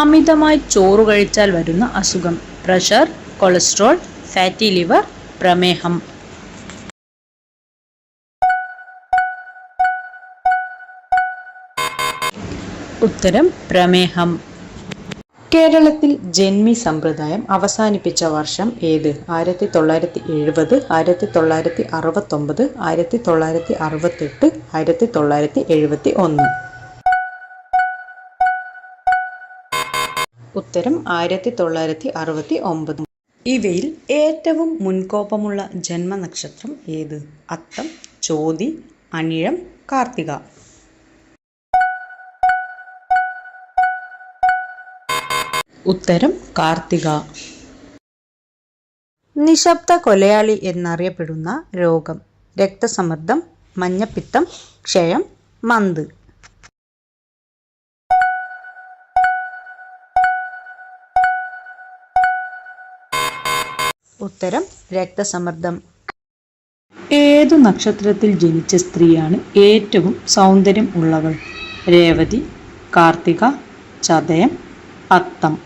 അമിതമായി ചോറ് കഴിച്ചാൽ വരുന്ന അസുഖം. പ്രഷർ കൊളസ്ട്രോൾ ഫാറ്റി ലിവർ പ്രമേഹം. ഉത്തരം പ്രമേഹം. കേരളത്തിൽ ജന്മി സമ്പ്രദായം അവസാനിപ്പിച്ച വർഷം ഏത്? ആയിരത്തി തൊള്ളായിരത്തി എഴുപത് ആയിരത്തി തൊള്ളായിരത്തി അറുപത്തൊമ്പത് ആയിരത്തി തൊള്ളായിരത്തി അറുപത്തെട്ട് ആയിരത്തി തൊള്ളായിരത്തി എഴുപത്തി ഒന്ന്. ഉത്തരം ആയിരത്തി തൊള്ളായിരത്തി അറുപത്തി ഒമ്പത്. ഇവയിൽ ഏറ്റവും മുൻകോപമുള്ള ജന്മനക്ഷത്രം ഏത്? അത്തം ചോതി അനിഴം കാർത്തിക. ഉത്തരം കാർത്തിക. നിശബ്ദ കൊലയാളി എന്നറിയപ്പെടുന്ന രോഗം. രക്തസമ്മർദ്ദം മഞ്ഞപ്പിത്തം ക്ഷയം മന്ത്. ഉത്തരം രക്തസമ്മർദ്ദം. ഏതു നക്ഷത്രത്തിൽ ജനിച്ച സ്ത്രീയാണ് ഏറ്റവും സൗന്ദര്യം ഉള്ളവൾ? രേവതി കാർത്തിക ചതയം അത്തം.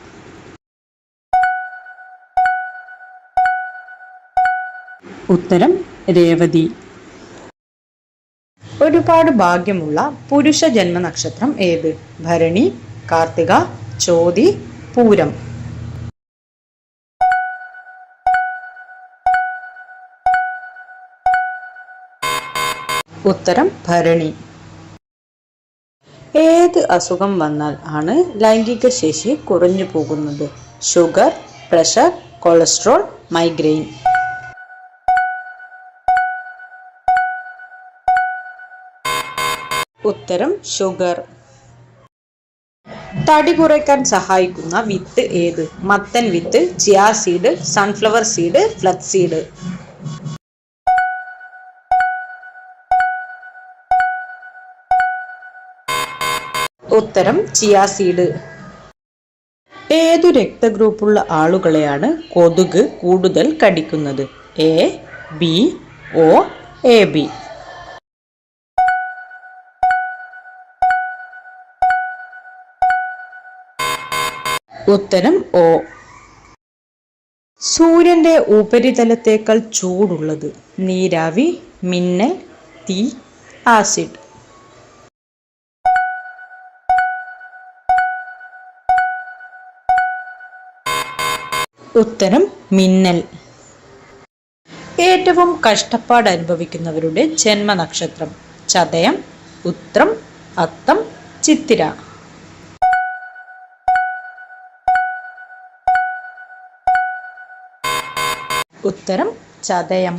ഉത്തരം രേവതി. ഒരുപാട് ഭാഗ്യമുള്ള പുരുഷ ജന്മ നക്ഷത്രം ഏത്? ഭരണി കാർത്തിക ചോതി പൂരം. ഉത്തരം ഭരണി. ഏത് അസുഖം വന്നാൽ ആണ് ലൈംഗിക ശേഷി കുറഞ്ഞു പോകുന്നത്? Sugar pressure cholesterol migraine. ഉത്തരം ഷുഗർ തടി കുറയ്ക്കാൻ സഹായിക്കുന്ന വിത്ത് ഏത്? മത്തൻ വിത്ത് chia seed sunflower seed flax seed ഉത്തരം ചിയാ സീഡ് ഏതു രക്തഗ്രൂപ്പുള്ള ആളുകളെയാണ് കൊതുക് കൂടുതൽ കടിക്കുന്നത്? A B O A B. ഉത്തരം ഓ സൂര്യന്റെ ഉപരിതലത്തേക്കാൾ ചൂടുള്ളത് നീരാവി മിന്നൽ തീ ആസിഡ്. ഉത്തരം മിന്നൽ. ഏറ്റവും കഷ്ടപ്പാട് അനുഭവിക്കുന്നവരുടെ ജന്മനക്ഷത്രം. ചതയം ഉത്രം അത്തം ചിത്തിര. ഉത്തരം ചതയം.